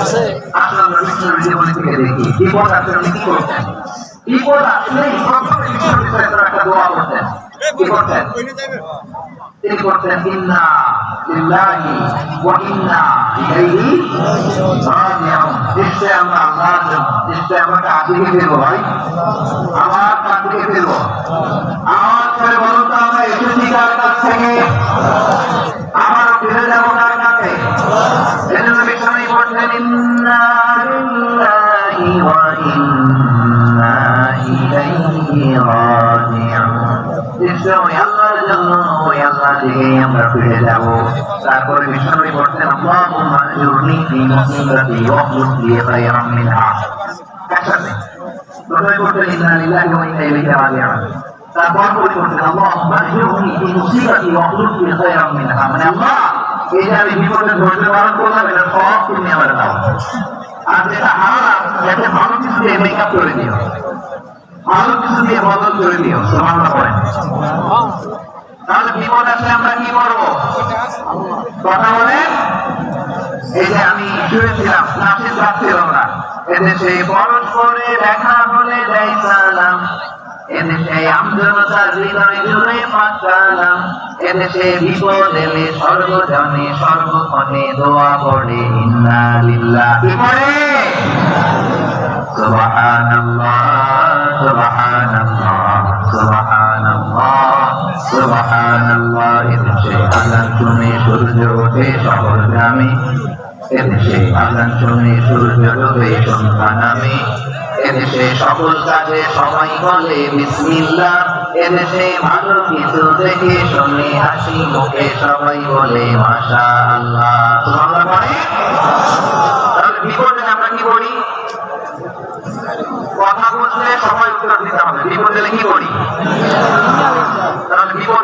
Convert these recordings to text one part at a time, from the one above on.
আসলে আমরা বিষ্ণুর জীবনী থেকে দেখি বিপদ আসলে কি করতেন। বিপদ আসলেই প্রথমে বিষ্ণু ইসলামের একটা দোয়া করতেন কি করতেন তিনি করতেন। ইন্না লিল্লাহি ওয়া ইন্না ইলাইহি রাজিউন নিশ্চয় আমরা করে বলো তো নিশ্চয় ওই আল্লাহর জন্য ওই আল্লাহ থেকে আমরা ফিরে যাব তারপরে বিষ্ণু বলছেন আল্লাহুম্মা আজুরনি ফি মুসিবাতি ওয়াহলুক লি খায়রাম মিনহা একসাথে প্রথমে বলছেন ইন্না লিল্লাহি ওয়া ইন্না ইলাইহি রাজিউন তারপর বলে আল্লাহুম্মা আজুরনি ফি মুসিবাতি ওয়াহলুক লি খায়রাম মিনহা মানে আল্লাহ এই যে আমি বিপদে ধৈর্য ধারণ করলাম এটা সব তুমি আমার দাও আর যেটা হারালাম যাতে ভালো কিছু মেকআপ করে দিও ভালো কিছু দিয়ে বদল করে দিও বলেন। তাহলে বিপদ আসলে আমরা কি করব? কথা বলেন এই যে আমি শুয়েছিলাম নাসির পাচ্ছিলাম না। এদেশে পরস্পরে দেখা হলে দেয় সালাম। এদেশে আমজনতার হৃদয় জুড়ে পাকালাম এদেশে বিপদ এলে সর্বজনে সর্বক্ষণে দোয়া পড়ে ইন্না লিল্লাহ। পড়ে সুবহানাল্লাহ। এদেশে আজান সূর্য ওঠে শহর গ্রামে, এদেশে আজান শুনে সূর্য ডোবে সন্ধ্যা নামে এদেশে সকল কাজে সবাই বলে বিসমিল্লাহ এদেশে ভালো কিছু দেখে শুনে হাসি মুখে সবাই বলে মাশা আল্লাহ সুবহানাল্লাহ পড়ে? তাহলে বিপদে আমরা কি করি কথা বললে সবাই উত্তর দিতে হবে। বিপদ কি করি? তাহলে বিপদ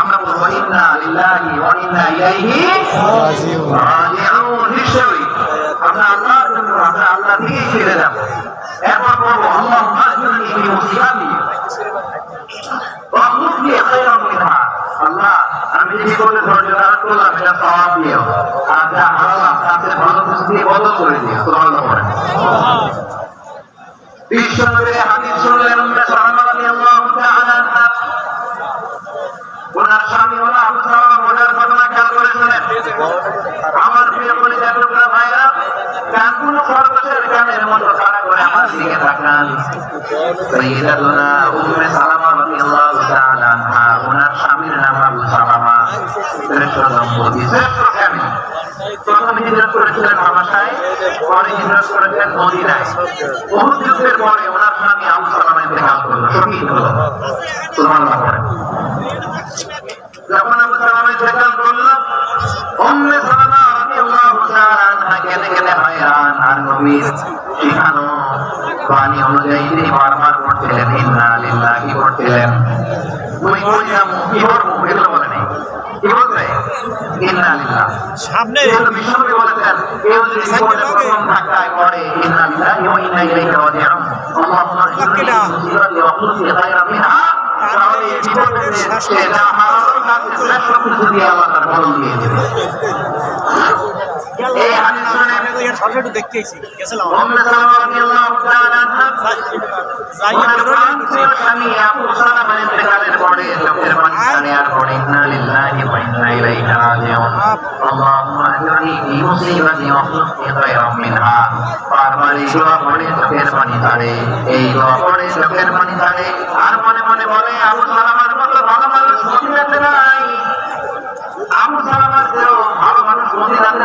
আমরা বলব ইন্না লিল্লাহি ওয়া ইন্না ইলাইহি রাজিউন নিশ্চয়ই আমরা আল্লাহর জন্য আমরা আল্লাহ থেকেই ফিরে যাব এরপর বলব আল্লাহ মাজুরনি ফি মুসিবাতি ওয়াহলুক লি খায়রাম মিনহা আল্লাহ আমি যে বিপদে ধৈর্য ধারণ করলাম এটা সওয়াব দিও আর যা হারালাম তাতে ভালো কিছু দিয়ে বদল করে দিও সুবহানাল্লাহ পড়েন বিশ্বনবীর হাদিস শুনলেন উম্মে সালামা রাদিয়াল্লাহু তাআলা আনহা ওনার স্বামী ওনার আবু সালামা ওনার ঘটনা খেয়াল করে শুনেন আমার প্রিয় কলিজা টুকরা ভাইরা কানগুলো খরগোশের কানের মতো তারা করে আমার দিকে তাকান সাইয়্যিদাতুনা উম্মে সালামা রাদিয়াল্লাহু তাআলা আনহা, ওনার স্বামীর নাম আবু সালামা। শ্রেষ্ঠ দম্পতি প্রথম হিজরত করেছিলেন পরে হিজরত করেছিলেন মদিনায়। পরে ওনার স্বামী আবু সালামা ইন্তেকাল হলো। যখন আবু সালামা ইন্তেকাল করল, উম্মে সালামা রাদিয়াল্লাহু তাআলা আনহা কেঁদে কেঁদে হয়রান আর শিখানো বাণী অনুযায়ী তিনি বারবার পড়ছিলেন ইন্না লিল্লাহি পড়ছিলেন কই যাব কি করব এগুলো বলে নেই। কি বলছে ইন্না লিল্লাহ সামনে। বিশ্বনবী বলেছেন, কেউ যদি জীবনে প্রথম ধাক্কায় পড়ে, ইন্না লিল্লাহি ওয়া ইন্না ইলাইহি রাজিউন। আল্লাহুম্মা ইন্নী মুসিবাতি ওয়া খুলসি খায়রাম মিনহা। তাহলে এই বিপদে সে যা হারালো তাতে শ্রেষ্ঠ কিছু দিয়ে আল্লাহ তার বদল দিয়ে এই হাদিস শুনে সরকার একটু দেখতে এসেছি। গেছিলাম। এই চোখের পানি ধারে। আর মনে মনে বলে আবু সালামার মতো ভালো মানুষ নাই। আবু সালামার ভালো মানুষ মদিনাতে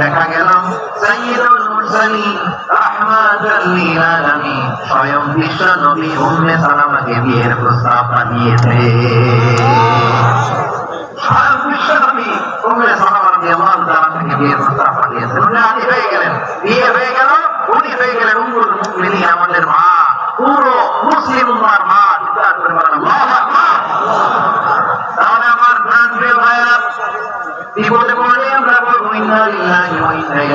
দেখা গেলাম সাইয়্যিদুল মুরসালিন রাহমাতাল লিল আলামিন স্বয়ং বিশ্ব নবী উম্মে সালামাকে বিয়ের প্রস্তাব পাঠিয়েছে স্বয়ং বিশ্ব নবী উম্মে সালামা রাদিয়াল্লাহু তাআলা থেকে বিয়ের প্রস্তাব পাঠিয়েছেন উনি রাজি হয়ে গেলেন বিয়ে হয়ে গেল উনি হয়ে গেলেন উম্মুল মুমিনিন আমাদের মা পুরো মুসলিম উম্মার মা চিৎকার করে বলেন আল্লাহু আকবার তাহলে আমার প্রাণ প্রিয় ভাইরা বিপদে পড়লে আমরা বলব ইন্না লিল্লাহি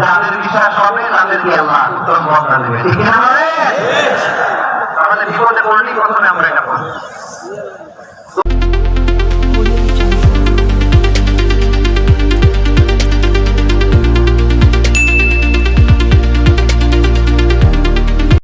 যাদের বিশ্বাস হবে তাদেরকে আল্লাহ উত্তম বদলা দেবে ঠিক না আমাদের বিপদে পড়লেই প্রথমে আমরা এটা বলি